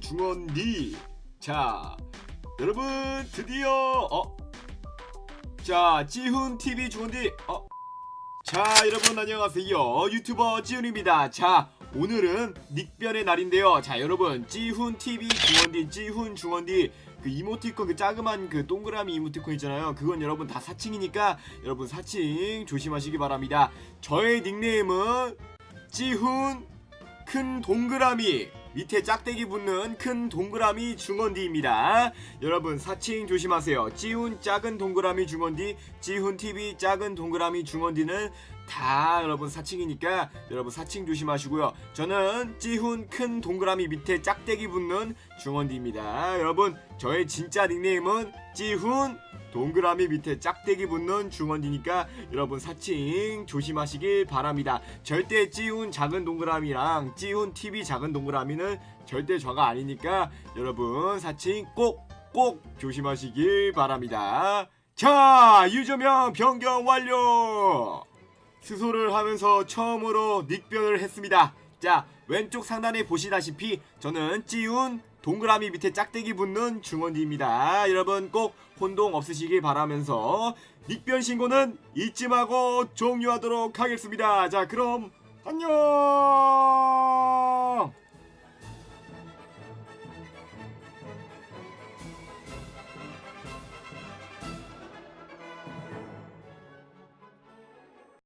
중원디 자 여러분 드디어 어? 자 찌훈 TV 중원디 어? 자 여러분 안녕하세요. 유튜버 찌훈입니다. 자 오늘은 닉변의 날인데요. 자 여러분 찌훈 TV 중원디 찌훈 중원디 그 이모티콘 그 자그만 그 동그라미 이모티콘 있잖아요. 그건 여러분 다 사칭이니까 여러분 사칭 조심하시기 바랍니다. 저의 닉네임은 찌훈 큰 동그라미 밑에 짝대기 붙는 큰 동그라미 중원디입니다. 여러분 사칭 조심하세요. 찌훈 작은 동그라미 중원디, 찌훈 TV 작은 동그라미 중원디는 다 여러분 사칭이니까 여러분 사칭 조심하시고요. 저는 찌훈 큰 동그라미 밑에 짝대기 붙는 중원디입니다. 여러분 저의 진짜 닉네임은 찌훈 동그라미 밑에 짝대기 붙는 중원디니까 여러분 사칭 조심하시길 바랍니다. 절대 찌훈 작은 동그라미랑 찌훈 TV 작은 동그라미는 절대 저가 아니니까 여러분 사칭 꼭 꼭 조심하시길 바랍니다. 자 유저명 변경 완료. 수소를 하면서 처음으로 닉변을 했습니다. 자 왼쪽 상단에 보시다시피 저는 찌운 동그라미 밑에 짝대기 붙는 중원디입니다. 여러분 꼭 혼동 없으시길 바라면서 닉변 신고는 잊지 말고 종료하도록 하겠습니다. 자 그럼 안녕.